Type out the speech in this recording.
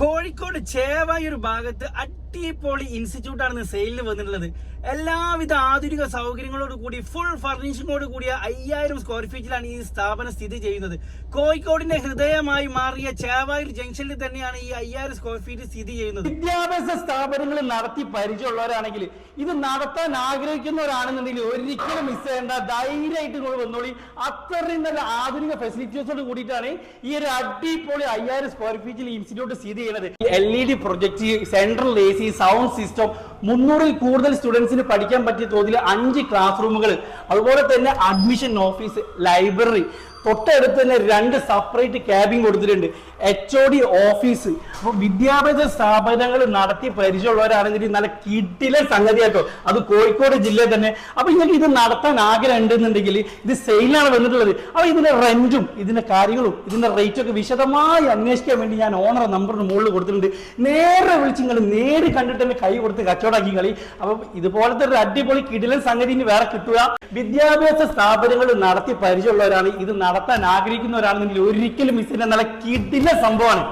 കോഴിക്കോട് ചേവായൂർ ഭാഗത്ത് അടിപൊളി ഇൻസ്റ്റിറ്റ്യൂട്ടാണ് സെയിലിൽ വന്നിട്ടുള്ളത്. എല്ലാവിധ ആധുനിക സൗകര്യങ്ങളോട് കൂടി ഫുൾ ഫർണിഷിങ്ങോട് കൂടിയ അയ്യായിരം സ്ക്വയർ ഫീറ്റിലാണ് ഈ സ്ഥാപനം സ്ഥിതി ചെയ്യുന്നത്. കോഴിക്കോടിന്റെ ഹൃദയമായി മാറിയ ചേവായൂർ ജംഗ്ഷനിൽ തന്നെയാണ് ഈ അയ്യായിരം സ്ക്വയർ ഫീറ്റ് സ്ഥിതി ചെയ്യുന്നത്. വിദ്യാഭ്യാസ സ്ഥാപനങ്ങൾ നടത്തി പരിചയമുള്ളവരാണെങ്കിൽ ഇത് നടത്താൻ ആഗ്രഹിക്കുന്നവരാണെന്നുണ്ടെങ്കിൽ ഒരിക്കലും മിസ് ചെയ്യേണ്ട. ധൈര്യമായിട്ട് നിങ്ങൾ വന്നോളി. അത്രയും നല്ല ആധുനിക ഫെസിലിറ്റീസോട് കൂടിയിട്ടാണ് ഈ ഒരു അടിപൊളി അയ്യായിരം സ്ക്വയർ ഫീറ്റിൽ ഇൻസ്റ്റിറ്റ്യൂട്ട് സ്ഥിതി ചെയ്യുന്നത് L E D project central A C sound system മുന്നൂറിൽ കൂടുതൽ സ്റ്റുഡൻസിന് പഠിക്കാൻ പറ്റിയ തോതിൽ അഞ്ച് ക്ലാസ് റൂമുകൾ അതുപോലെ തന്നെ അഡ്മിഷൻ ഓഫീസ് ലൈബ്രറി തൊട്ടടുത്ത് തന്നെ രണ്ട് സെപ്പറേറ്റ് ക്യാബിൻ കൊടുത്തിട്ടുണ്ട്. എച്ച് ഒ ഡി ഓഫീസ് അപ്പൊ വിദ്യാഭ്യാസ സ്ഥാപനങ്ങൾ നടത്തി പരിചയമുള്ളവരാണെങ്കിൽ നല്ല കിട്ടിലെ സംഗതിയാട്ടോ അത് കോഴിക്കോട് ജില്ലയിൽ തന്നെ. അപ്പൊ ഇങ്ങനെ ഇത് നടത്താൻ ആഗ്രഹം ഉണ്ടെന്നുണ്ടെങ്കിൽ ഇത് സെയിലാണ് വന്നിട്ടുള്ളത്. അപ്പൊ ഇതിന്റെ റെന്റും ഇതിന്റെ കാര്യങ്ങളും ഇതിന്റെ റേറ്റും ഒക്കെ വിശദമായി അന്വേഷിക്കാൻ വേണ്ടി ഞാൻ ഓണർ നമ്പറിന് മുകളിൽ കൊടുത്തിട്ടുണ്ട്. നേരെ വിളിച്ച് നിങ്ങൾ നേര് കണ്ടിട്ട് തന്നെ കൈ കൊടുത്ത് കച്ചവടാക്കി കളി അപ്പൊ ഇതുപോലത്തെ ഒരു അടിപൊളി കിടിലൻ സംഗതി ഇനി വേറെ കിട്ടുക വിദ്യാഭ്യാസ സ്ഥാപനങ്ങൾ നടത്തി പരിചയമുള്ളവരാണ് ഇത് നടത്താൻ ആഗ്രഹിക്കുന്ന ഒരാൾ നിങ്ങൾ ഒരിക്കലും മിസ്സിന്റെ നല്ല കിടില സംഭവമാണ്.